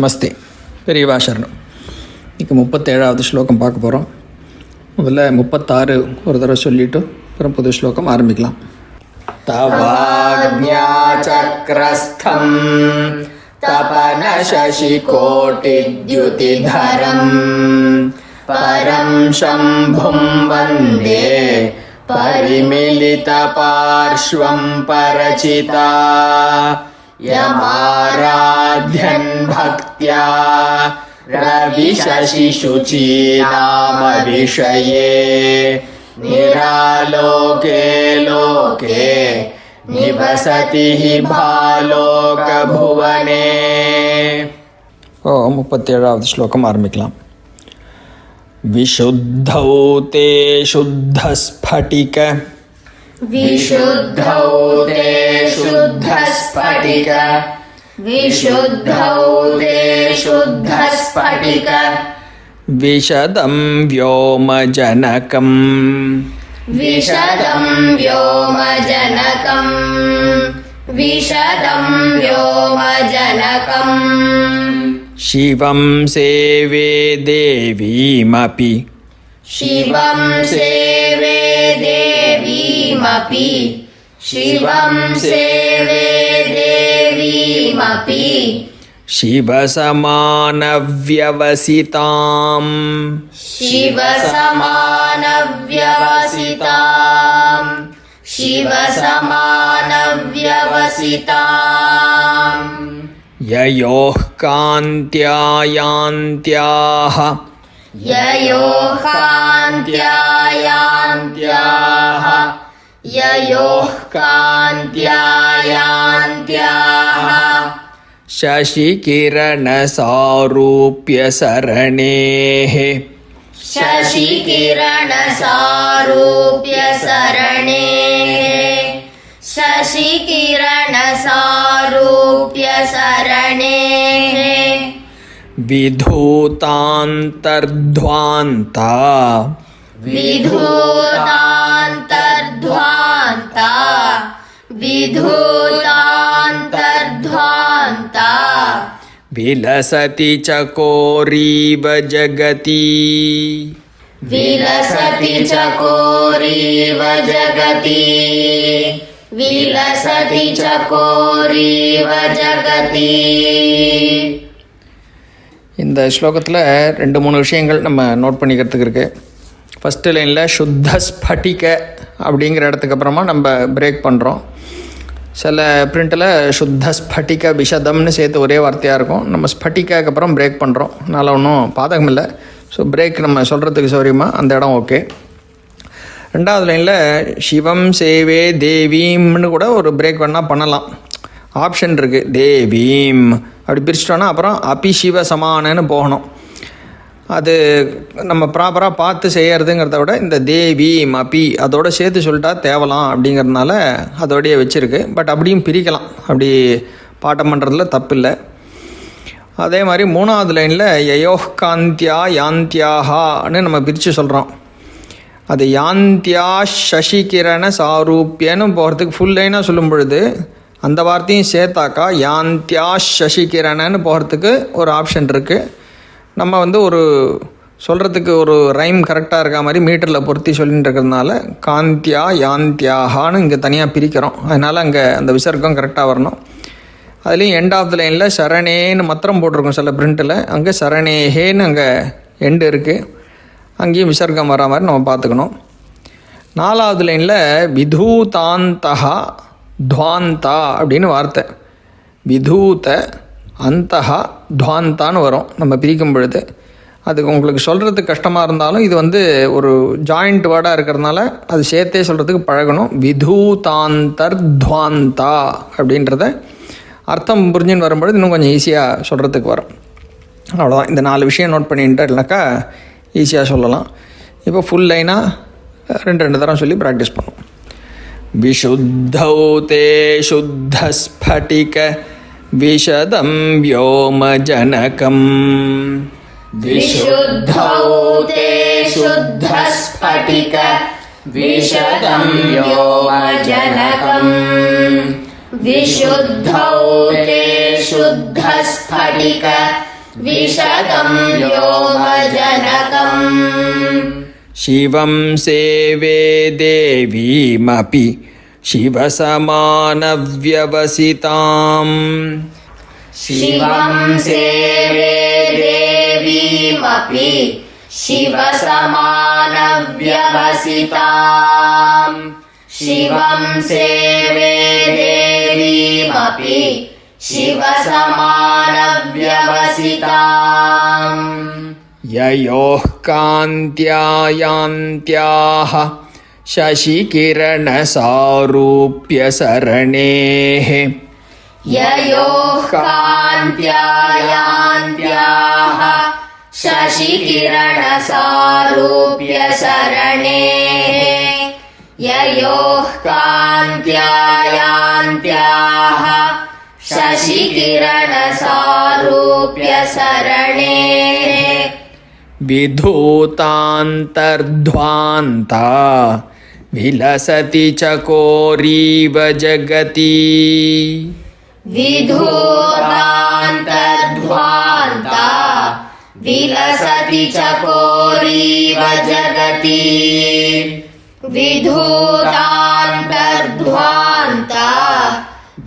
நமஸ்தே பெரியவா சரணம் இன்றைக்கி முப்பத்தேழாவது ஸ்லோகம் பார்க்க போகிறோம் முதல்ல முப்பத்தாறு ஒரு தடவை சொல்லிவிட்டு அப்புறம் புது ஸ்லோகம் ஆரம்பிக்கலாம் தவாஜ்ஞாச்சக்ரஸ்தம் தபன சசிகோட்டித்யுதிதரம் பரம் சம்பும் வந்தே परिमिलितपार्श्वं परचिता यमाराध्यन् भक्त्या रविशशिशुचीनामविषये निरालोके लोके निवसति हि भालोकभुवने ஓ முப்பத்தேழாவது ஸ்லோகம் ஆரம்பிக்கலாம் विशुद्धौ ते शुद्धस्फटिक विशुद्धौ ते शुद्धस्फटिक। विशुद्धौ ते शुद्धस्फटिक विशदं व्योमजनकम्। विशदं व्योमजनकम्। विशदं व्योमजनकम्। शिवं सेवे देवीमपि। शिवं सेवे देवीमपि शिवं सेवे देवीमपि शिवसमानव्यवसिताम्। शिवसमानव्यवसिताम्। शिवसमानव्यवसिताम्। ययोः कान्त्यायान्त्याः। ययोः कान्त्यायान्त्याः ययोः कान्त्यायान्त्याः शशिकिरणसारूप्यसरणेः। शशिकिरणसारूप्यसरणेः। शशिकिरणसारूप्यसरणेः। विधूतान्तर्ध्वान्ता। शशि विधूतान्तर्ध्वान्ता विधूतान्तर्ध्वान्ता विधूतान्तर्ध्वान्ता विलसति चकोरीव जगति विलसति चकोरीव जगति विलसति चकोरीव जगति இந்த ஸ்லோகத்தில் ரெண்டு மூணு விஷயங்கள் நம்ம நோட் பண்ணிக்கிறதுக்கு இருக்குது ஃபஸ்ட்டு லைனில் சுத்த ஸ்பட்டிக அப்படிங்கிற இடத்துக்கு அப்புறமா நம்ம பிரேக் பண்ணுறோம் சில பிரிண்ட்டில் சுத்த ஸ்பட்டிக விஷதம்னு சேர்த்து ஒரே வார்த்தையாக இருக்கும். நம்ம ஸ்பட்டிக்காக்கு அப்புறம் பிரேக் பண்ணுறோம் அதனால் ஒன்றும் பாதகம் இல்லை ஸோ பிரேக் நம்ம சொல்கிறதுக்கு சௌரியமாக அந்த இடம் ஓகே ரெண்டாவது லைனில் சிவம் சேவே தேவீம்னு கூட ஒரு பிரேக் வேணால் பண்ணலாம். ஆப்ஷன் இருக்குது தேவீம் அப்படி பிரிச்சிட்டோன்னா அப்புறம் அபி சிவ சமானன்னு போகணும். அது நம்ம ப்ராப்பராக பார்த்து செய்கிறதுங்கிறத விட இந்த தேவி மபி அதோட சேர்த்து சொல்லிட்டா தேவலாம் அப்படிங்கிறதுனால அதோடையே வச்சுருக்கு. பட் அப்படியும் பிரிக்கலாம். அப்படி பாட்டம் பண்ணுறதுல தப்பு இல்லை அதே மாதிரி மூணாவது லைனில் யயோஹ் காந்தியா யாந்தியாஹான்னு நம்ம பிரித்து சொல்கிறோம் அது யாந்தியா சசிகிரண சாரூப்பியன்னு போகிறதுக்கு ஃபுல் லைனாக சொல்லும் பொழுது அந்த வார்த்தையும் சேர்த்தாக்கா யாந்தியா சசிகிரணன்னு போகிறதுக்கு ஒரு ஆப்ஷன் இருக்குது நம்ம வந்து ஒரு சொல்கிறதுக்கு ஒரு ரைம் கரெக்டாக இருக்க மாதிரி மீட்டரில் பொருத்தி சொல்லிட்டு இருக்கிறதுனால காந்தியா யாந்தியாகான்னு இங்கே தனியாக பிரிக்கிறோம். அதனால் அங்கே அந்த விசர்க்கம் கரெக்டாக வரணும். அதுலேயும் எண்ட் ஆஃப் த லைனில் சரணேன்னு மாத்திரம் போட்டிருக்கோம் சில பிரிண்ட்டில் அங்கே சரணேஹேன்னு அங்கே எண்டு இருக்குது அங்கேயும் விசர்க்கம் வர மாதிரி நம்ம பார்த்துக்கணும். நாலாவது லைனில் விதூதாந்தகா துவாந்தா அப்படின்னு வார்த்தை. விதூத அந்தஹா துவாந்தான்னு வரும். நம்ம பிரிக்கும் பொழுது. அதுக்கு உங்களுக்கு சொல்கிறது கஷ்டமாக இருந்தாலும் இது வந்து ஒரு ஜாயிண்ட் வேர்டாக இருக்கிறதுனால அது சேர்த்தே சொல்கிறதுக்கு பழகணும். விதூதாந்தர் துவாந்தா அப்படின்றத அர்த்தம் புரிஞ்சுன்னு வரும்பொழுது இன்னும் கொஞ்சம் ஈஸியாக சொல்கிறதுக்கு வரும். அவ்வளோதான் இந்த நாலு விஷயம் நோட் பண்ணிட்டுனாக்கா ஈஸியாக சொல்லலாம். இப்போ ஃபுல் லைனாக ரெண்டு ரெண்டு தரம் சொல்லி ப்ராக்டிஸ் பண்ணும் விஷுத்தௌ தே சுத்த ஸ்பட்டிக विशदं व्योमजनकम्। विशुद्धौ ते शुद्धस्फटिक विशदं व्योमजनकम्। विशुद्धौ ते शुद्धस्फटिक विशदं व्योमजनकम्। शिवं सेवे देवीमपि शिवसमानव्यवसिताम्। शिवं सेवे देवीमपि शिवसमानव्यवसिताम्। शिवं सेवे देवीमपि शिवसमानव्यवसिताम्। ययोः कान्त्यायान्त्याः शशिकिरणसारूप्यसरणेः। ययोः कान्त्यायान्त्याः शशिकिरणसारूप्यसरणेः। ययोः कान्त्यायान्त्याः शशिकिरणसारूप्यसरणेः। विधूतान्तर्ध्वान्ता विलसति चकोरीव जगति विधूतान्तर्ध्वान्ता विलसति चकोरीव जगति विधूतान्तर्ध्वान्ता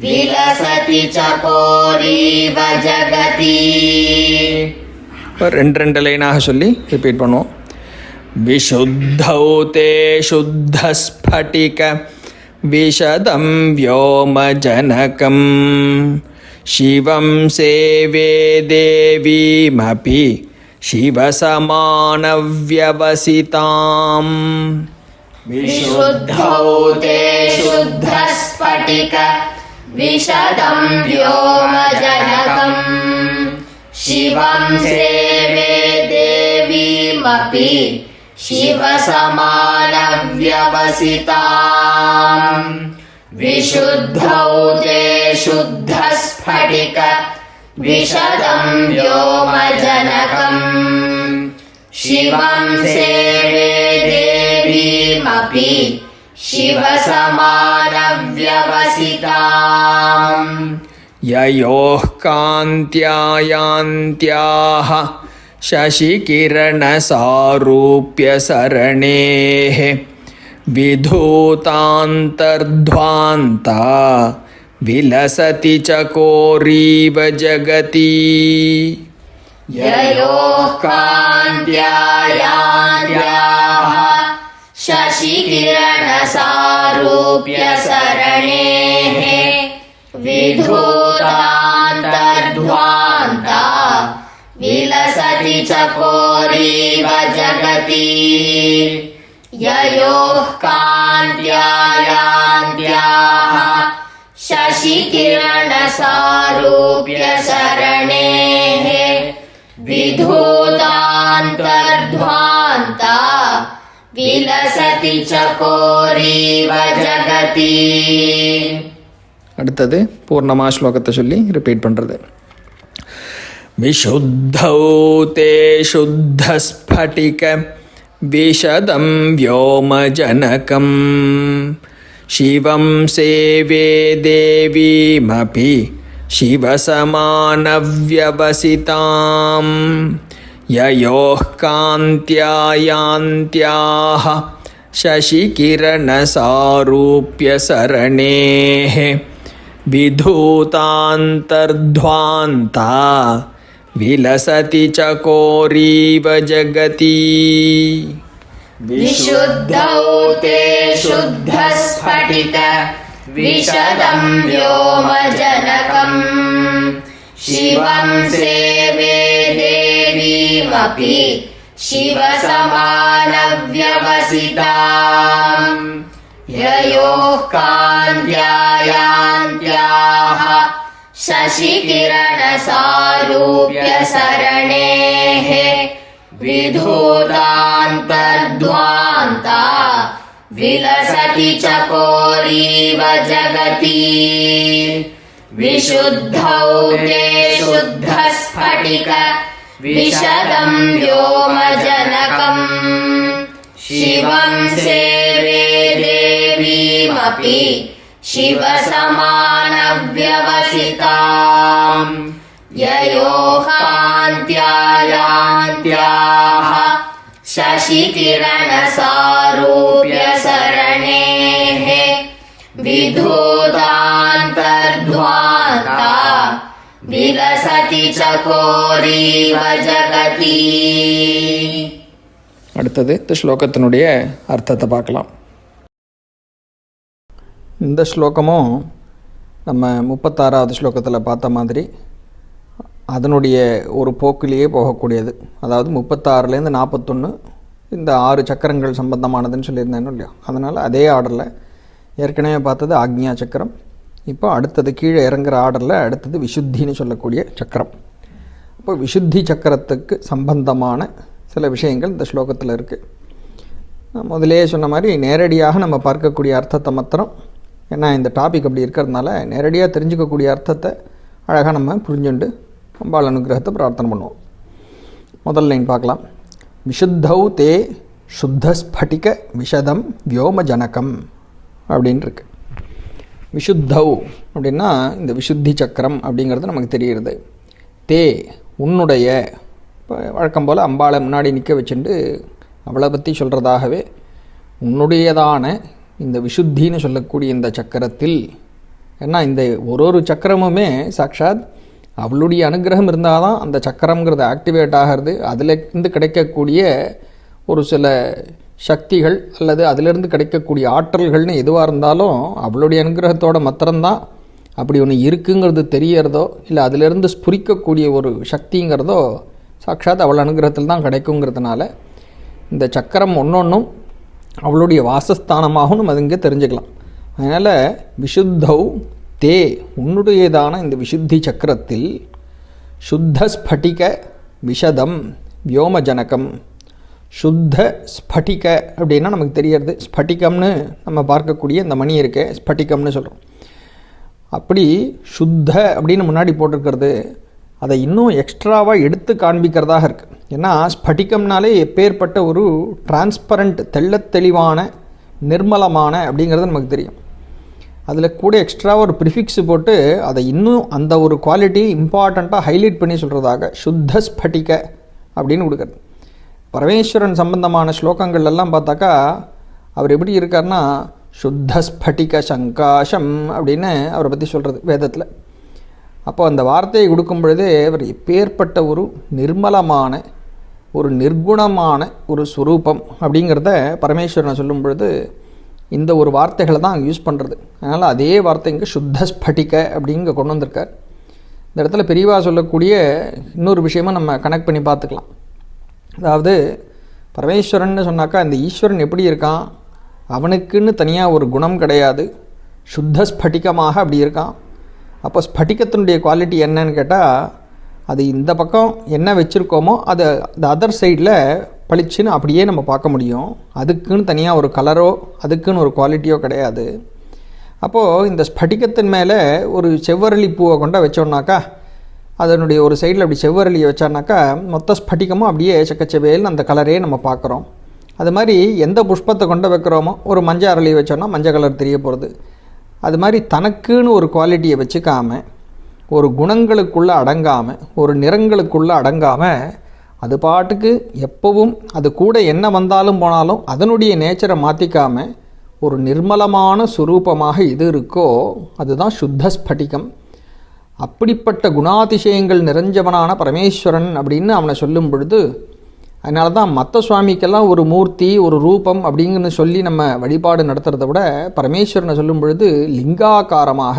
विलसति चकोरीव जगति இப்போ ரெண்டு ரெண்டு லைனாக சொல்லி ரிப்பீட் பண்ணுவோம் विशुद्धौ ते शुद्धस्फटिक विशदं व्योमजनकं शिवं सेवे देवीमपि शिवसमानव्यवसिताम्। विशुद्धौ ते शुद्धस्फटिक विशदं व्योमजनकम्। शिवं सेवे देवीमपि शिवसमानव्यवसिताम्। विशुद्धौ ते शुद्धस्फटिक विशदम् व्योमजनकम्। शिवम् सेवे देवीमपि शिवसमानव्यवसिताम्। ययोः कान्त्या यान्त्याः शशिकिरणसारूप्यसरणेः विधूतान्तर्ध्वान्ता विलसति चकोरीव जगति। ययोः कान्त्यायान्त्याः शशिकिरणसारूप्यसरणेः विधूतान्तर्ध्वान्ता चकोरीव जगति ययोः कान्त्यायान्त्याः शशिकिरणसारूप्यसरणेः विधूतान्तर्ध्वान्ता विलसति चकोरीव जगति அடுத்தது பூர்ணமா ஸ்லோகத்தை சொல்லி ரிப்பீட் பண்ணுறது विशुद्धौ ते शुद्धस्फटिक विशदं व्योमजनकं शिवं सेवे देवीमपि शिवसमानव्यवसिताम्। ययोः कान्त्यायान्त्याः शशिकिरणसारूप्यसरणेः विधूतान्तर्ध्वान्ता विलसति चकोरीव जगति। विशुद्धौ ते शुद्धस्फटिक विशदं व्योमजनकम् शिवं सेवे देवीमपि शिवसमानव्यवसिताम्। ययोः कान्त्यायान्त्याः शशिकिरणसारूप्यसरणेः विधूतान्तर्ध्वान्ता विलसति चकोरीव जगति। विशुद्धौ ते शुद्धस्फटिक विशदं व्योमजनकम्। शिवं सेवे देवीमपि शिवसमानव्यवसिताम् ययोः कान्त्यायान्त्याः शशिकिरणसारूप्य सरणेः विधूतान्तर्ध्वान्ता विलसति चकोरीव जगती அடுத்தது இந்த ஸ்லோகத்தினுடைய அர்த்தத்தை பார்க்கலாம் இந்த ஸ்லோகமும் நம்ம முப்பத்தாறாவது ஸ்லோகத்தில் பார்த்த மாதிரி அதனுடைய ஒரு போக்கிலேயே போகக்கூடியது. அதாவது முப்பத்தாறுலேருந்து நாற்பத்தொன்று இந்த ஆறு சக்கரங்கள் சம்பந்தமானதுன்னு சொல்லியிருந்தேன் இல்லையா? அதனால் அதே ஆர்டரில் ஏற்கனவே பார்த்தது ஆக்ஞா சக்கரம். இப்போ அடுத்தது கீழே இறங்குற ஆர்டரில் அடுத்தது விசுத்தின்னு சொல்லக்கூடிய சக்கரம். இப்போ விசுத்தி சக்கரத்துக்கு சம்பந்தமான சில விஷயங்கள் இந்த ஸ்லோகத்தில் இருக்குது நான் முதலே சொன்ன மாதிரி நேரடியாக நம்ம பார்க்கக்கூடிய அர்த்தத்தை மாத்திரம் ஏன்னா இந்த டாபிக் அப்படி இருக்கிறதுனால நேரடியாக தெரிஞ்சுக்கக்கூடிய அர்த்தத்தை அழகாக நம்ம புரிஞ்சுண்டு அம்பாள் அனுகிரகத்தை பிரார்த்தனை பண்ணுவோம். முதல் லைன் பார்க்கலாம். விஷுத்தௌ தே சுத்த ஸ்படிக விஷதம் வியோமஜனகம் அப்படின்னு இருக்கு விஷுத்தௌ அப்படின்னா இந்த விசுத்தி சக்கரம் அப்படிங்கிறது நமக்கு தெரிகிறது. தே உன்னுடைய இப்போ வழக்கம் போல் அம்பாளை முன்னாடி நிற்க வச்சுட்டு அவளை பற்றி சொல்கிறதாகவே உன்னுடையதான இந்த விசுத்தின்னு சொல்லக்கூடிய இந்த சக்கரத்தில் ஏன்னா இந்த ஒரு ஒரு சக்கரமுமே சாக்ஷாத் அவளுடைய அனுகிரகம் இருந்தால் தான் அந்த சக்கரங்கிறது ஆக்டிவேட் ஆகிறது. அதில் இருந்து கிடைக்கக்கூடிய ஒரு சில சக்திகள் அல்லது அதிலிருந்து கிடைக்கக்கூடிய ஆற்றல்கள்னு எதுவாக இருந்தாலும் அவளுடைய அனுகிரகத்தோட மாத்திரம்தான் அப்படி ஒன்று இருக்குங்கிறது தெரியறதோ இல்லை அதிலிருந்து ஸ்புரிக்கக்கூடிய ஒரு சக்திங்கிறதோ சாட்சாத் அவள் அனுகிரகத்தில் தான் கிடைக்குங்கிறதுனால இந்த சக்கரம் ஒன்றொன்றும் அவளுடைய வாசஸ்தானமாகவும் நம்ம அது இங்கே தெரிஞ்சுக்கலாம். அதனால் விஷுத்தௌ தே உன்னுடையதான இந்த விசுத்தி சக்கரத்தில் சுத்த ஸ்பட்டிக விஷதம் வியோமஜனகம். சுத்த ஸ்பட்டிக அப்படின்னா நமக்கு தெரியறது. ஸ்பட்டிகம்னு நம்ம பார்க்கக்கூடிய இந்த மணி இருக்க. ஸ்பட்டிகம்னு சொல்கிறோம் அப்படி சுத்த அப்படின்னு முன்னாடி போட்டிருக்கிறது. அதை இன்னும் எக்ஸ்ட்ராவாக எடுத்து காண்பிக்கிறதாக இருக்குது ஏன்னா ஸ்படிகம்னாலே எப்பேற்பட்ட ஒரு டிரான்ஸ்பரண்ட் தெள்ளத் தெளிவான நிர்மலமான அப்படிங்கிறது நமக்கு தெரியும். அதில் கூட எக்ஸ்ட்ராவாக ஒரு ப்ரிஃபிக்ஸ் போட்டு அதை இன்னும் அந்த ஒரு குவாலிட்டி இம்பார்ட்டண்ட்டாக ஹைலைட் பண்ணி சொல்கிறதாக சுத்த ஸ்படிக அப்படின்னு கொடுக்குறது. பரமேஸ்வரன் சம்பந்தமான ஸ்லோகங்கள் எல்லாம் பார்த்தாக்கா அவர் எப்படி இருக்கார்னா சுத்த ஸ்படிக சங்காஷம் அப்படின்னு அவரை பற்றி சொல்கிறது வேதத்தில். அப்போ அந்த வார்த்தையை கொடுக்கும் பொழுதே அவர் எப்பேற்பட்ட ஒரு நிர்மலமான ஒரு நிர்குணமான ஒரு ஸ்வரூபம் அப்படிங்கிறத பரமேஸ்வரனை சொல்லும் பொழுது இந்த ஒரு வார்த்தைகளை தான் அங்கே யூஸ் பண்ணுறது அதனால் அதே வார்த்தை இங்கே சுத்த ஸ்படிக அப்படிங்க கொண்டு வந்திருக்கார். இந்த இடத்துல பெரியவா சொல்லக்கூடிய இன்னொரு விஷயமா நம்ம கனெக்ட் பண்ணி பார்த்துக்கலாம். அதாவது பரமேஸ்வரன் சொன்னாக்கா இந்த ஈஸ்வரன் எப்படி இருக்கான்? அவனுக்குன்னு தனியாக ஒரு குணம் கிடையாது. சுத்த ஸ்படிகமாக அப்படி இருக்கான். அப்போ ஸ்பட்டிகத்தினுடைய குவாலிட்டி என்னன்னு கேட்டால் அது இந்த பக்கம் என்ன வச்சுருக்கோமோ அதை அந்த அதர் சைடில் பளிச்சுன்னு அப்படியே நம்ம பார்க்க முடியும். அதுக்குன்னு தனியாக ஒரு கலரோ அதுக்குன்னு ஒரு குவாலிட்டியோ கிடையாது. அப்போது இந்த ஸ்படிகத்தின் மேலே ஒரு செவ்வரளி பூவை கொண்ட வச்சோம்னாக்கா அதனுடைய ஒரு சைடில் அப்படி செவ்வரளியை வச்சானாக்கா மொத்த ஸ்படிகமும் அப்படியே செக்கச்செவேல்னு அந்த கலரே நம்ம பார்க்குறோம். அது மாதிரி எந்த புஷ்பத்தை கொண்டு வைக்கிறோமோ ஒரு மஞ்சள் அரளி வச்சோன்னா மஞ்சள் கலர் தெரிய போகிறது அது மாதிரி தனக்குன்னு ஒரு குவாலிட்டியை வச்சுக்காம ஒரு குணங்களுக்குள்ளே அடங்காமல் ஒரு நிறங்களுக்குள்ளே அடங்காமல் அது பாட்டுக்கு எப்பவும் அது கூட என்ன வந்தாலும் போனாலும் அதனுடைய நேச்சரை மாற்றிக்காமல் ஒரு நிர்மலமான சுரூபமாக எது இருக்கோ அதுதான் சுத்த ஸ்படிகம் அப்படிப்பட்ட குணாதிசயங்கள் நிறைஞ்சவனான பரமேஸ்வரன் அப்படின்னு அவனை சொல்லும் பொழுது அதனால தான் மற்ற சுவாமிக்கெல்லாம் ஒரு மூர்த்தி ஒரு ரூபம் அப்படிங்கன்னு சொல்லி நம்ம வழிபாடு நடத்துகிறத விட பரமேஸ்வரனை சொல்லும் பொழுது லிங்காகாரமாக.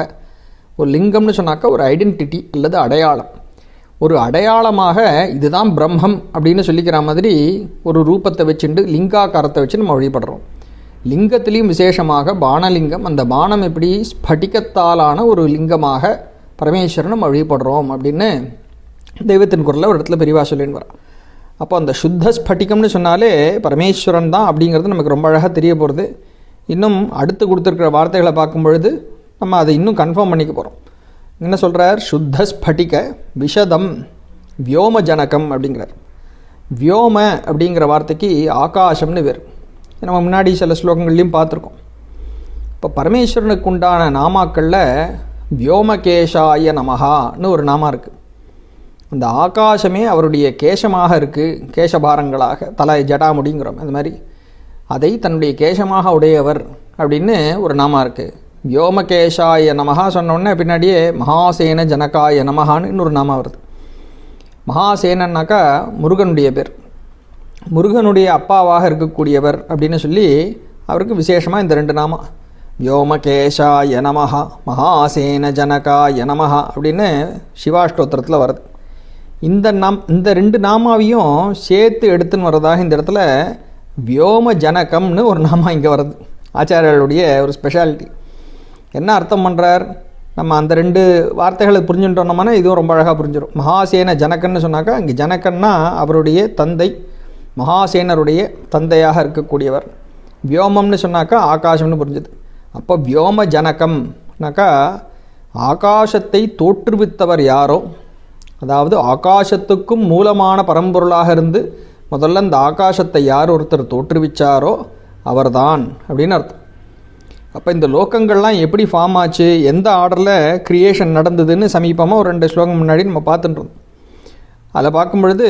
ஒரு லிங்கம்னு சொன்னாக்கா ஒரு ஐடென்டிட்டி அல்லது அடையாளம். ஒரு அடையாளமாக இதுதான் பிரம்மம் அப்படின்னு சொல்லிக்கிற மாதிரி ஒரு ரூபத்தை வச்சுட்டு லிங்காக்காரத்தை வச்சு நம்ம வழிபடுறோம். லிங்கத்திலையும் விசேஷமாக பானலிங்கம் அந்த பானம் எப்படி ஸ்படிகத்தாலான ஒரு லிங்கமாக பரமேஸ்வரன் நம்ம வழிபடுறோம் அப்படின்னு தெய்வத்தின் குரலில் ஒரு இடத்துல பெரியவா சொல்லின்னு வரான். அப்போ அந்த சுத்த ஸ்பட்டிகம்னு சொன்னாலே பரமேஸ்வரன் தான் அப்படிங்கிறது நமக்கு ரொம்ப அழகாக தெரிய போகிறது இன்னும் அடுத்து கொடுத்துருக்கிற வார்த்தைகளை பார்க்கும் பொழுது நம்ம அதை இன்னும் கன்ஃபார்ம் பண்ணிக்க போகிறோம் என்ன சொல்கிறார் சுத்த ஸ்பட்டிக விஷதம் வியோமஜனகம் அப்படிங்கிறார். வியோம அப்படிங்கிற வார்த்தைக்கு ஆகாசம்னு வேறு. நம்ம முன்னாடி சில ஸ்லோகங்கள்லையும் பார்த்துருக்கோம். இப்போ பரமேஸ்வரனுக்கு உண்டான நாமாக்களில் வியோமகேஷாய நமகான்னு ஒரு நாமா இருக்குது அந்த ஆகாசமே அவருடைய கேசமாக இருக்குது கேசபாரங்களாக தலை ஜடாமுடிங்கிறோம் அந்த மாதிரி. அதை தன்னுடைய கேசமாக உடையவர் அப்படின்னு ஒரு நாமா இருக்குது வியோமகேஷாய நமகா சொன்னோடனே பின்னாடியே மகாசேன ஜனகாய நமகான்னு இன்னொரு நாமா வருது. மகாசேனன்னாக்கா முருகனுடைய பேர். முருகனுடைய அப்பாவாக இருக்கக்கூடியவர் அப்படின்னு சொல்லி அவருக்கு விசேஷமாக இந்த ரெண்டு நாமா. வியோமகேஷாய நமகா மகாசேன ஜனகாய நமகா அப்படின்னு சிவாஷ்டோத்திரத்தில் வருது. இந்த நாம் இந்த ரெண்டு நாமாவையும் சேர்த்து எடுத்துன்னு வர்றதாக இந்த இடத்துல வியோம ஜனகம்னு ஒரு நாமா இங்கே வருது. ஆச்சாரியர்களுடைய ஒரு ஸ்பெஷாலிட்டி என்ன அர்த்தம் பண்ணுறார் நம்ம அந்த ரெண்டு வார்த்தைகளை புரிஞ்சுட்டோம்னா இதுவும் ரொம்ப அழகாக புரிஞ்சிடும் மகாசேன ஜனகன்னு சொன்னாக்கா இங்கே ஜனகன்னா அவருடைய தந்தை மகாசேனருடைய தந்தையாக இருக்கக்கூடியவர். வியோமம்னு சொன்னாக்கா ஆகாசம்னு புரிஞ்சுது. அப்போ வியோம ஜனகம்னாக்கா ஆகாசத்தை தோற்றுவித்தவர் யாரோ? அதாவது ஆகாசத்துக்கும் மூலமான பரம்பொருளாக இருந்து முதல்ல இந்த ஆகாசத்தை யார் ஒருத்தர் தோற்றுவிச்சாரோ அவர்தான் அப்படின்னு அர்த்தம். அப்போ இந்த லோகங்கள்லாம் எப்படி ஃபார்ம் ஆச்சு எந்த ஆர்டரில் க்ரியேஷன் நடந்ததுன்னு சமீபமாக ஒரு ரெண்டு ஸ்லோகம் முன்னாடி நம்ம பார்த்துட்டு இருந்தோம் அதில் பார்க்கும் பொழுது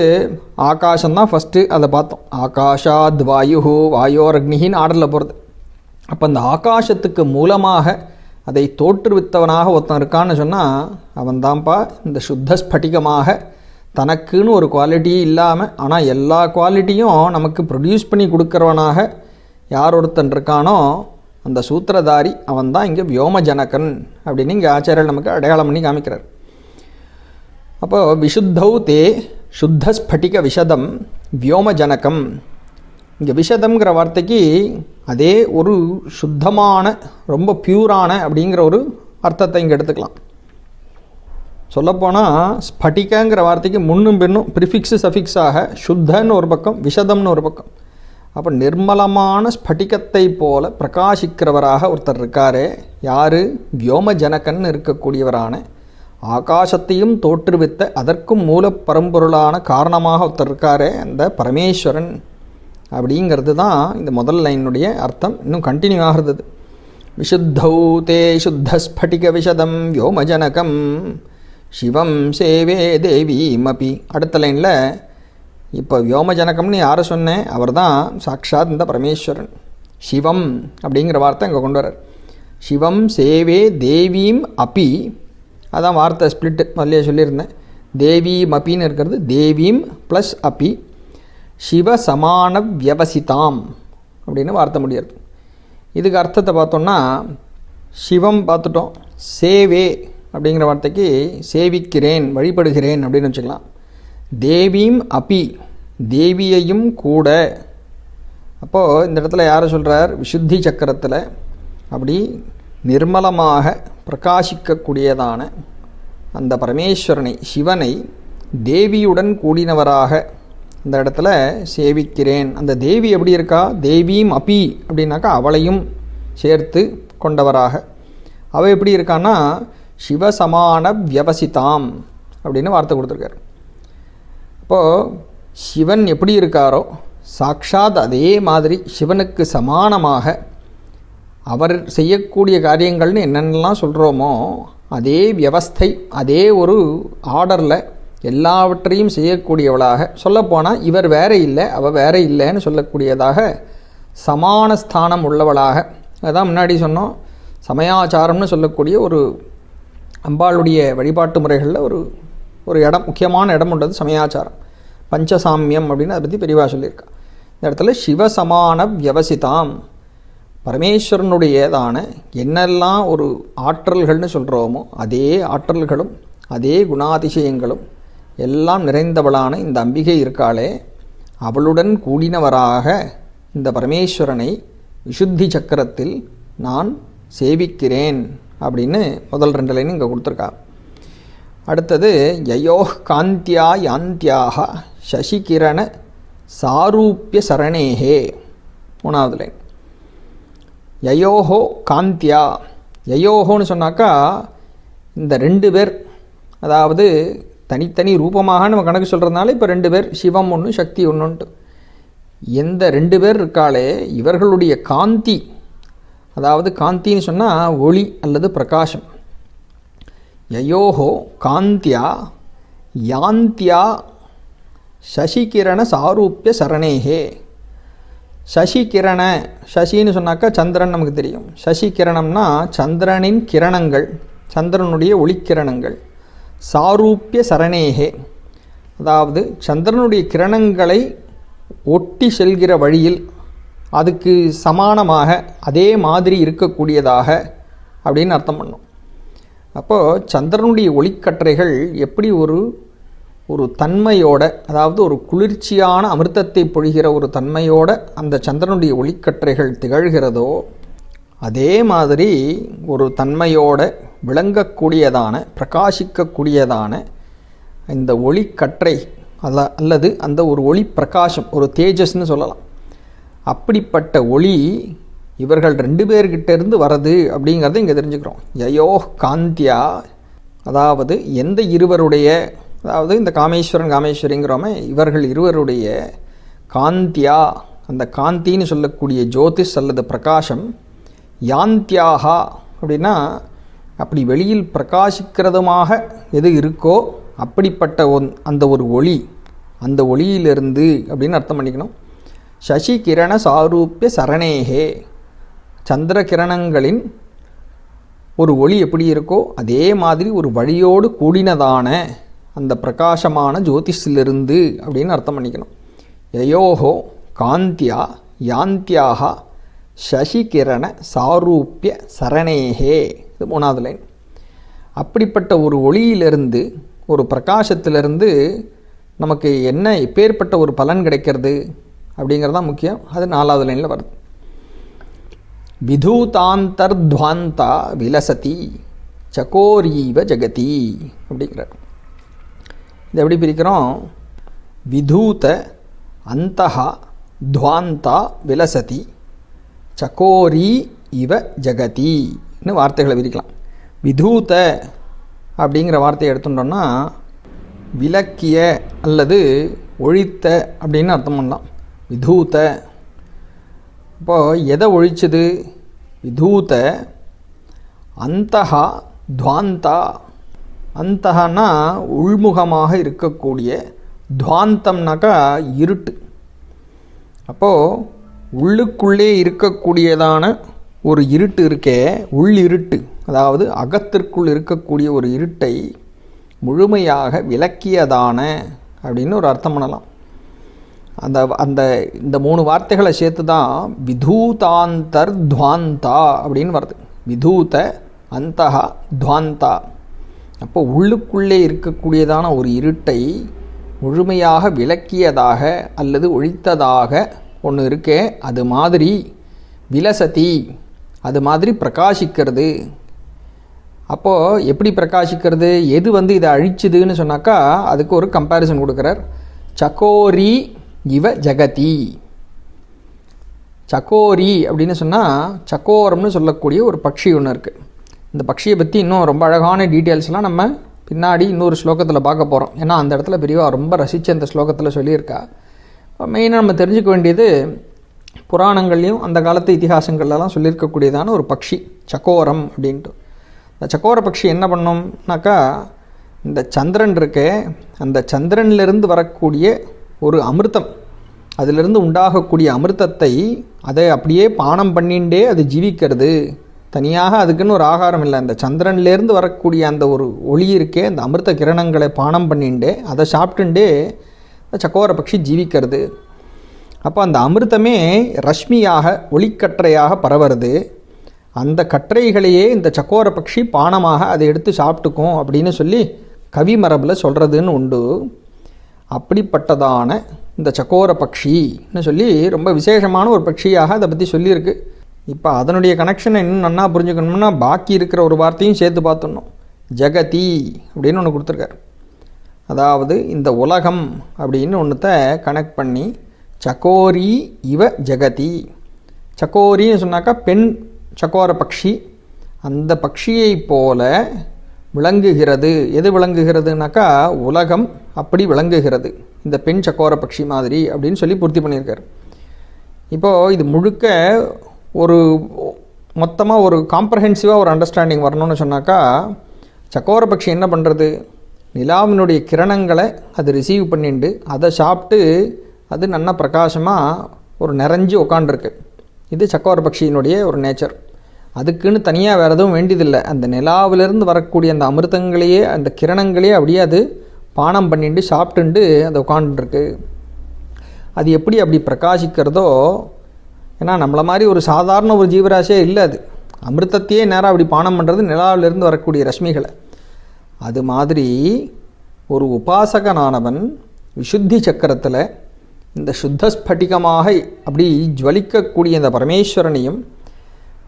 ஆகாசம்தான் ஃபஸ்ட்டு அதை பார்த்தோம். ஆகாஷாத் வாயு வாயோர் அக்னிகின்னு ஆர்டரில் போகிறது அப்போ அந்த ஆகாசத்துக்கு மூலமாக அதை தோற்றுவித்தவனாக ஒருத்தன் இருக்கான்னு சொன்னால் அவன் தான்ப்பா இந்த சுத்த ஸ்பட்டிகமாக தனக்குன்னு ஒரு குவாலிட்டி இல்லாமல் ஆனால் எல்லா குவாலிட்டியும் நமக்கு ப்ரொடியூஸ் பண்ணி கொடுக்குறவனாக யார் ஒருத்தன் இருக்கானோ அந்த சூத்திரதாரி அவன் தான் இங்கே வியோமஜனகன் அப்படின்னு இங்கே ஆச்சாரியர் நமக்கு அடையாளம் பண்ணி காமிக்கிறார். அப்போ விஷுத்தௌ தே சுத்த ஸ்பட்டிக விஷதம் வியோமஜனகம் இங்கே விஷதம்ங்கிற வார்த்தைக்கு அதே ஒரு சுத்தமான ரொம்ப பியூரான அப்படிங்கிற ஒரு அர்த்தத்தை இங்கே எடுத்துக்கலாம். சொல்லப்போனால் ஸ்பட்டிகங்கிற வார்த்தைக்கு முன்னும் பின்னும் ப்ரிஃபிக்ஸு சஃபிக்ஸாக சுத்தன்னு ஒரு பக்கம் விஷதம்னு ஒரு பக்கம். அப்போ நிர்மலமான ஸ்பட்டிகத்தை போல பிரகாசிக்கிறவராக ஒருத்தர் இருக்கார். யார்? வியோமஜனகன் இருக்கக்கூடியவரான ஆகாசத்தையும் தோற்றுவித்த அதற்கும் மூலப்பரம்பொருளான காரணமாக ஒருத்தர் இருக்காரே. அந்த பரமேஸ்வரன் அப்படிங்கிறது தான் இந்த முதல் லைனுடைய அர்த்தம். இன்னும் கண்டினியூ ஆகிறது. விஷுத்தௌ தே சுத்த ஸ்பட்டிக விஷதம் வியோமஜனகம் சிவம் சேவே தேவீமபி. அடுத்த லைனில் இப்போ வியோமஜனகம்னு யாரை சொன்னேன் அவர் தான் சாக்ஷாத் இந்த பரமேஸ்வரன். சிவம் அப்படிங்கிற வார்த்தை இங்கே கொண்டு வர்றார். சிவம் சேவே தேவீம் அப்பி அதான் வார்த்தை ஸ்பிளிட்டு முதல்ல சொல்லியிருந்தேன். தேவீம் அப்பின்னு இருக்கிறது தேவீம் ப்ளஸ் அப்பி சிவசமான வியவசிதாம் அப்படின்னு வார்த்தை முடியாது இதுக்கு அர்த்தத்தை பார்த்தோம்னா சிவம் பார்த்துட்டோம் சேவே அப்படிங்கிற வார்த்தைக்கு சேவிக்கிறேன் வழிபடுகிறேன் அப்படின்னு வச்சுக்கலாம். தேவியும் அபி தேவியையும் கூட. அப்போது இந்த இடத்துல யாரை சொல்கிறார் விசுத்தி சக்கரத்தில் அப்படி நிர்மலமாக பிரகாசிக்கக்கூடியதான அந்த பரமேஸ்வரனை சிவனை தேவியுடன் கூடினவராக இந்த இடத்துல சேவிக்கிறேன். அந்த தேவி எப்படி இருக்கா? தேவியும் அபி அப்படின்னாக்கா அவளையும் சேர்த்து கொண்டவராக. அவள் எப்படி இருக்கான்னா சிவசமான வியவசிதாம் அப்படின்னு வார்த்தை கொடுத்துருக்காரு. இப்போது சிவன் எப்படி இருக்காரோ சாக்ஷாத் அதே மாதிரி சிவனுக்கு சமானமாக அவர் செய்யக்கூடிய காரியங்கள்னு என்னென்னலாம் சொல்கிறோமோ அதே வியவஸ்தை அதே ஒரு ஆர்டரில் எல்லாவற்றையும் செய்யக்கூடியவளாக. சொல்லப்போனால் இவர் வேற இல்லை அவள் வேற இல்லைன்னு சொல்லக்கூடியதாக சமான ஸ்தானம் உள்ளவளாக. அதான் முன்னாடி சொன்னோம் சமயாச்சாரம்னு சொல்லக்கூடிய ஒரு அம்பாளுடைய வழிபாட்டு முறைகளில் ஒரு ஒரு இடம் முக்கியமான இடம் உள்ளது சமயாச்சாரம். பஞ்சசாமியம் அப்படின்னு அதை பற்றி பெரியவா சொல்லியிருக்கா. இந்த இடத்துல சிவசமான வியவசிதாம். பரமேஸ்வரனுடையதான என்னெல்லாம் ஒரு ஆற்றல்கள்னு சொல்கிறோமோ அதே ஆற்றல்களும் அதே குணாதிசயங்களும் எல்லாம் நிறைந்தவளான இந்த அம்பிகை இருக்காளே அவளுடன் கூடினவராக இந்த பரமேஸ்வரனை விசுத்தி சக்கரத்தில் நான் சேவிக்கிறேன் அப்படின்னு முதல் ரெண்டு லைன் இங்கே கொடுத்துருக்கா. அடுத்தது யயோ காந்தியா யாந்தியாக சசிகிரண சாரூப்பிய சரணேகே மூணாவது லைன். யயோஹோ காந்தியா யயோஹோன்னு சொன்னாக்கா இந்த ரெண்டு பேர் அதாவது தனித்தனி ரூபமாக நம்ம கணக்கு சொல்கிறதுனால இப்போ ரெண்டு பேர் சிவம் ஒன்று சக்தி ஒன்றுன்ட்டு எந்த ரெண்டு பேர் இருக்காளே இவர்களுடைய காந்தி அதாவது காந்தின்னு சொன்னால் ஒளி அல்லது பிரகாசம். யயோகோ காந்தியா யாந்தியா சசிகிரண சாரூப்பிய சரணேகே. சசிகிரண சசின்னு சொன்னாக்கா சந்திரன் நமக்கு தெரியும். சசிகிரணம்னா சந்திரனின் கிரணங்கள் சந்திரனுடைய ஒளிக்கிரணங்கள். சாரூப்பிய சரணேகே அதாவது சந்திரனுடைய கிரணங்களை ஒட்டி செல்கிற வழியில் அதுக்கு சமானமாக அதே மாதிரி இருக்கக்கூடியதாக அப்படின்னு அர்த்தம் பண்ணும். அப்போது சந்திரனுடைய ஒளிக்கற்றைகள் எப்படி ஒரு ஒரு தன்மையோட அதாவது ஒரு குளிர்ச்சியான அமிர்தத்தை பொழிகிற ஒரு தன்மையோட அந்த சந்திரனுடைய ஒளிக்கற்றைகள் திகழ்கிறதோ அதே மாதிரி ஒரு தன்மையோட விளங்கக்கூடியதான பிரகாசிக்கக்கூடியதான இந்த ஒளிக்கற்றை அல்ல அல்லது அந்த ஒரு ஒளி பிரகாசம் ஒரு தேஜஸ்னு சொல்லலாம். அப்படிப்பட்ட ஒளி இவர்கள் ரெண்டு பேர்கிட்ட இருந்து அப்படிங்கிறத இங்கே தெரிஞ்சுக்கிறோம். யயோ காந்தியா அதாவது எந்த இருவருடைய அதாவது இந்த காமேஸ்வரன் காமேஸ்வரிங்கிறோமே இவர்கள் இருவருடைய காந்தியா அந்த காந்தின்னு சொல்லக்கூடிய ஜோதிஷ் அல்லது பிரகாசம் யாந்தியாகா அப்படின்னா அப்படி வெளியில் பிரகாசிக்கிறதுமாக எது இருக்கோ அப்படிப்பட்ட ஒன் அந்த ஒரு ஒளி அந்த ஒளியிலிருந்து அப்படின்னு அர்த்தம் பண்ணிக்கணும். சசி கிரண சாரூப்பிய சரணேகே. சந்திர கிரணங்களின் ஒரு ஒளி எப்படி இருக்கோ அதே மாதிரி ஒரு வழியோடு கூடினதான அந்த பிரகாசமான ஜோதிஷிலிருந்து அப்படின்னு அர்த்தம் பண்ணிக்கணும். எயோஹோ காந்தியா யாந்தியாக சசிகிரண சாரூப்பிய சரணேகே. இது மூணாவது லைன் அப்படிப்பட்ட ஒரு ஒளியிலிருந்து ஒரு பிரகாசத்திலிருந்து நமக்கு என்ன இப்பேற்பட்ட ஒரு பலன் கிடைக்கிறது அப்படிங்கிறது தான் முக்கியம். அது நாலாவது லைனில் வருது. விதூதாந்தர்துவாந்தா விலசதி சகோரீவ ஜெகதி அப்படிங்கிறார். இது எப்படி பிரிக்கிறோம்? விதூத அந்தஹா துவாந்தா விலசதி சகோரி இவ ஜெகதின்னு வார்த்தைகளை விரிக்கலாம். விதூத அப்படிங்கிற வார்த்தையை எடுத்துட்டோம்னா விலக்கிய அல்லது ஒழித்த அப்படின்னு அர்த்தம் பண்ணலாம். விதூத. இப்போது எதை ஒழிச்சது? விதூத. அந்தஹா துவாந்தா. அந்தகனா உள்முகமாக இருக்கக்கூடிய துவாந்தம்னாக்கா இருட்டு. அப்போது உள்ளுக்குள்ளே இருக்கக்கூடியதான ஒரு இருட்டு இருக்கே உள் இருட்டு அதாவது அகத்திற்குள் இருக்கக்கூடிய ஒரு இருட்டை முழுமையாக விளக்கியதான அப்படின்னு ஒரு அர்த்தம் பண்ணலாம். அந்த அந்த இந்த மூணு வார்த்தைகளை சேர்த்து தான் விதூதாந்தர் துவாந்தா அப்படின்னு வருது. விதூத அந்தஹா துவாந்தா. அப்போ உள்ளுக்குள்ளே இருக்கக்கூடியதான ஒரு இருட்டை முழுமையாக விளக்கியதாக அல்லது ஒழித்ததாக ஒன்று இருக்கே அது மாதிரி விலசதி. அது மாதிரி பிரகாசிக்கிறது. அப்போது எப்படி பிரகாசிக்கிறது? எது வந்து இதை அழிச்சுதுன்னு சொன்னாக்கா அதுக்கு ஒரு கம்பேரிசன் கொடுக்குறார். சகோரி இவ ஜெகதி. சகோரி அப்படின்னு சொன்னால் சக்கோரம்னு சொல்லக்கூடிய ஒரு பட்சி ஒன்று இருக்குது இந்த பட்சியை பற்றி இன்னும் ரொம்ப அழகான டீட்டெயில்ஸ்லாம் நம்ம பின்னாடி இன்னொரு ஸ்லோகத்தில் பார்க்க போகிறோம் ஏன்னா அந்த இடத்துல பெரியவா ரொம்ப ரசித்து அந்த ஸ்லோகத்தில் சொல்லியிருக்கா. மெயினாக நம்ம தெரிஞ்சுக்க வேண்டியது புராணங்கள்லையும் அந்த காலத்து இதிகாசங்கள்லாம் சொல்லியிருக்கக்கூடியதான ஒரு பக்ஷி சக்கோரம் அப்படின்ட்டு. இந்த சக்கோர பக்ஷி என்ன பண்ணோம்னாக்கா இந்த சந்திரன் இருக்கே அந்த சந்திரன்லேருந்து வரக்கூடிய ஒரு அமிர்தம். அதிலிருந்து உண்டாகக்கூடிய அமிர்தத்தை அதை அப்படியே பானம் பண்ணிண்டே அது ஜீவிக்கிறது. தனியாக அதுக்குன்னு ஒரு ஆகாரம் இல்லை. அந்த சந்திரன்லேருந்து வரக்கூடிய அந்த ஒரு ஒளி இருக்கே அந்த அமிர்த கிரணங்களை பானம் பண்ணிண்டே அதை சாப்பிட்டுண்டே அந்த சக்கோர பட்சி ஜீவிக்கிறது. அப்போ அந்த அமிர்தமே ரஷ்மியாக ஒளிக்கற்றையாக பரவுறது. அந்த கற்றைகளையே இந்த சக்கோர பட்சி பானமாக அதை எடுத்து சாப்பிட்டுக்கும் அப்படின்னு சொல்லி கவி மரபில் சொல்கிறதுன்னு உண்டு. அப்படிப்பட்டதான இந்த சக்கோர பக்ஷின்னு சொல்லி ரொம்ப விசேஷமான ஒரு பட்சியாக அதை பற்றி சொல்லியிருக்கு. இப்போ அதனுடைய கனெக்ஷனை இன்னும் நன்னா புரிஞ்சுக்கணும்னா பாக்கி இருக்கிற ஒரு வார்த்தையும் சேர்த்து பார்த்துடணும். ஜெகதி அப்படின்னு ஒன்று கொடுத்துருக்காரு. அதாவது இந்த உலகம் அப்படின்னு ஒன்றுத்த கனெக்ட் பண்ணி சக்கோரி இவ ஜெகதி. சக்கோரின்னு சொன்னாக்கா பெண் சக்கோர பக்ஷி. அந்த பக்ஷியை போல விளங்குகிறது. எது விளங்குகிறதுனாக்கா உலகம் அப்படி விளங்குகிறது. இந்த பெண் சக்கோர பக்ஷி மாதிரி அப்படின்னு சொல்லி பூர்த்தி பண்ணியிருக்காரு. இப்போது இது முழுக்க ஒரு மொத்தமாக ஒரு காம்ப்ரஹென்சிவாக ஒரு அண்டர்ஸ்டாண்டிங் வரணும்னு சொன்னாக்கா சக்கோர பக்ஷி என்ன பண்ணுறது நிலாவினுடைய கிரணங்களை அது ரிசீவ் பண்ணிண்டு அதை சாப்பிட்டு அது நல்லா பிரகாசமாக ஒரு நிறைஞ்சு உக்காண்டிருக்கு. இது சக்கோர பக்ஷியினுடைய ஒரு நேச்சர் அதுக்குன்னு தனியாக வேறு எதுவும் வேண்டியதில்லை. அந்த நிலாவிலிருந்து வரக்கூடிய அந்த அமிர்தங்களையே அந்த கிரணங்களையே அப்படியே அது பானம் பண்ணிட்டு சாப்பிட்டுண்டு அதை உட்காந்துருக்கு அது எப்படி அப்படி பிரகாசிக்கிறதோ ஏன்னா நம்மளை மாதிரி ஒரு சாதாரண ஒரு ஜீவராசியே இல்லை அது. அமிர்தத்தையே நேராக அப்படி பானம் பண்ணுறது நிலாவிலிருந்து வரக்கூடிய ரஷ்மிகளை. அது மாதிரி ஒரு உபாசகனானவன் விசுத்தி சக்கரத்தில் இந்த சுத்த ஸ்பட்டிகமாக அப்படி ஜுவலிக்கக்கூடிய இந்த பரமேஸ்வரனையும்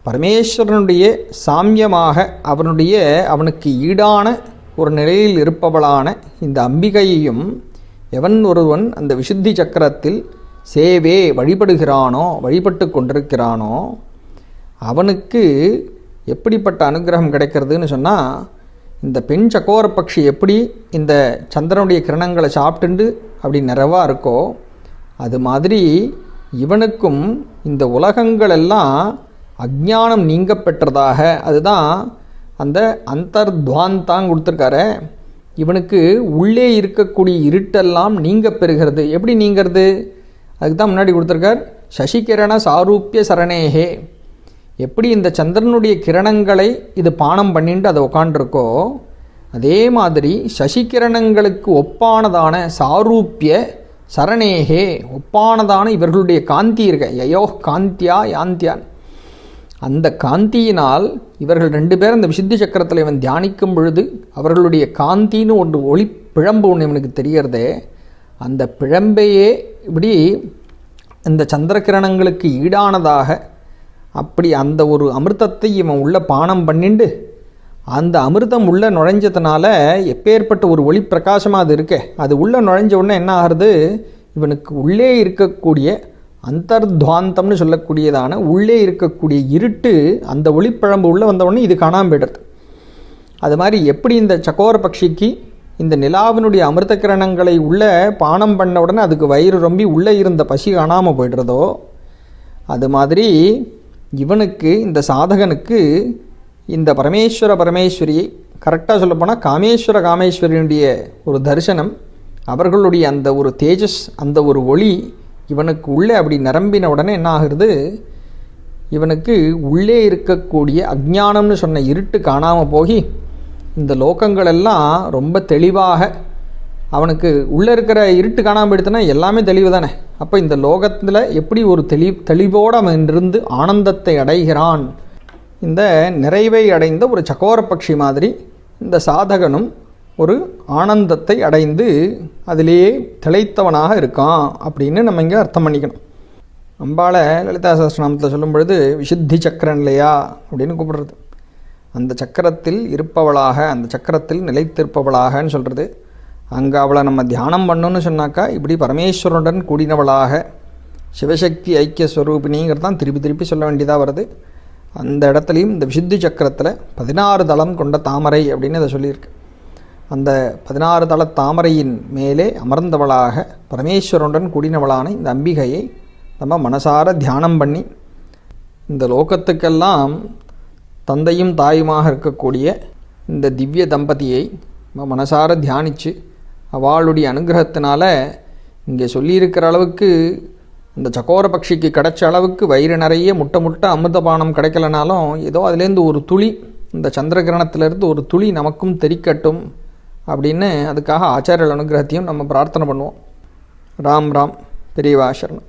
பரமேஸ்வரனுடைய சாமியமாக அவனுடைய அவனுக்கு ஈடான ஒரு நிலையில் இருப்பவளான இந்த அம்பிகையையும் எவன் ஒருவன் அந்த விசுத்தி சக்கரத்தில் சேவே வழிபடுகிறானோ வழிபட்டு கொண்டிருக்கிறானோ அவனுக்கு எப்படிப்பட்ட அனுகிரகம் கிடைக்கிறதுன்னு சொன்னால் இந்த பெண் சக்கோர பட்சி எப்படி இந்த சந்திரனுடைய கிரணங்களை சாப்பிட்டுண்டு அப்படி நிறைவாக இருக்கோ அது மாதிரி இவனுக்கும் இந்த உலகங்கள் எல்லாம் அஜ்ஞானம் நீங்க பெற்றதாக அதுதான் அந்த அந்தர்துவான்தான் கொடுத்துருக்காரு. இவனுக்கு உள்ளே இருக்கக்கூடிய இருட்டெல்லாம் நீங்க பெறுகிறது எப்படி நீங்கிறது? அதுக்கு தான் முன்னாடி கொடுத்துருக்கார் சசிகிரண சாரூப்பிய சரணேகே. எப்படி இந்த சந்திரனுடைய கிரணங்களை இது பானம் பண்ணிட்டு அதை உக்காண்டிருக்கோ அதே மாதிரி சசிகிரணங்களுக்கு ஒப்பானதான சாரூப்பிய சரணேகே ஒப்பானதான இவர்களுடைய காந்தி இருக்க யயோ காந்தியா யாந்தியான் அந்த காந்தியினால் இவர்கள் ரெண்டு பேரும் அந்த விசுத்தி சக்கரத்தில் இவன் தியானிக்கும் பொழுது அவர்களுடைய காந்தின்னு ஒன்று ஒளி பிழம்பு ஒன்று இவனுக்கு தெரிகிறதே அந்த பிழம்பையே இப்படி இந்த சந்திரகிரணங்களுக்கு ஈடானதாக அப்படி அந்த ஒரு அமிர்தத்தை இவன் உள்ள பானம் பண்ணிண்டு அந்த அமிர்தம் உள்ளே நுழைஞ்சதுனால எப்பேற்பட்ட ஒரு ஒளி பிரகாசமாக அது இருக்கே அது உள்ளே நுழைஞ்ச உடனே என்ன ஆகுறது? இவனுக்கு உள்ளே இருக்கக்கூடிய அந்தர்துவாந்தம்னு சொல்லக்கூடியதான உள்ளே இருக்கக்கூடிய இருட்டு அந்த ஒளிப்பழம்பு உள்ளே வந்தவுடனே இது காணாமல் போய்டுறது. அது மாதிரி எப்படி இந்த சக்கோர பட்சிக்கு இந்த நிலாவினுடைய அமிர்த கிரணங்களை உள்ளே பானம் பண்ண உடனே அதுக்கு வயிறு ரொம்பி உள்ளே இருந்த பசி காணாமல் போய்டுறதோ அது மாதிரி இவனுக்கு இந்த சாதகனுக்கு இந்த பரமேஸ்வர பரமேஸ்வரியை கரெக்டாக சொல்லப்போனால் காமேஸ்வர காமேஸ்வரியினுடைய ஒரு தரிசனம் அவர்களுடைய அந்த ஒரு தேஜஸ் அந்த ஒரு ஒளி இவனுக்கு உள்ளே அப்படி நிரம்பின உடனே என்ன ஆகுறது? இவனுக்கு உள்ளே இருக்கக்கூடிய அஜ்ஞானம்னு சொன்ன இருட்டு காணாமல் போகி இந்த லோகங்கள் எல்லாம் ரொம்ப தெளிவாக அவனுக்கு உள்ளே இருக்கிற இருட்டு காணாமல் போயிடுத்துனா எல்லாமே தெளிவு தானே? அப்போ இந்த லோகத்தில் எப்படி ஒரு தெளி தெளிவோடு அவன் இருந்து ஆனந்தத்தை அடைகிறான்? இந்த நிறைவை அடைந்த ஒரு சக்கோர பட்சி மாதிரி இந்த சாதகனும் ஒரு ஆனந்தத்தை அடைந்து அதிலேயே திளைத்தவனாக இருக்கான் அப்படின்னு நம்ம இங்கே அர்த்தம் பண்ணிக்கணும். அம்பாளை லலிதா சாஸ்திரநாமத்தில் சொல்லும் பொழுது விசுத்தி சக்கரன் இல்லையா அப்படின்னு கூப்பிடுறது. அந்த சக்கரத்தில் இருப்பவளாக அந்த சக்கரத்தில் நிலைத்திருப்பவளாகன்னு சொல்கிறது அங்கே அவளை நம்ம தியானம் பண்ணணும்னு சொன்னாக்கா இப்படி பரமேஸ்வரனுடன் கூடினவளாக சிவசக்தி ஐக்கிய ஸ்வரூபிணிங்கிறது தான் திருப்பி திருப்பி சொல்ல வேண்டியதாக வருது. அந்த இடத்துலையும் இந்த விசுத்தி சக்கரத்தில் பதினாறு தளம் கொண்ட தாமரை அப்படின்னு அதை சொல்லியிருக்கு. அந்த பதினாறு தள தாமரையின் மேலே அமர்ந்தவளாக பரமேஸ்வரனுடன் கூடினவளான இந்த அம்பிகையை நம்ம மனசார தியானம் பண்ணி இந்த லோகத்துக்கெல்லாம் தந்தையும் தாயுமாக இருக்கக்கூடிய இந்த திவ்ய தம்பதியை நம்ம மனசார தியானித்து அவளுடைய அனுகிரகத்தினால இங்கே சொல்லியிருக்கிற அளவுக்கு இந்த சக்கோர பட்சிக்கு கிடைச்ச அளவுக்கு வயிறு நிறைய முட்டை முட்டை அமிர்தபானம் கிடைக்கலனாலும் ஏதோ அதுலேருந்து ஒரு துளி இந்த சந்திரகிரணத்திலேருந்து ஒரு துளி நமக்கும் தெரிக்கட்டும் அப்படின்னு அதுக்காக ஆச்சாரியர்கள் அனுகிரகத்தையும் நம்ம பிரார்த்தனை பண்ணுவோம். ராம் ராம் பெரியவாசரணம்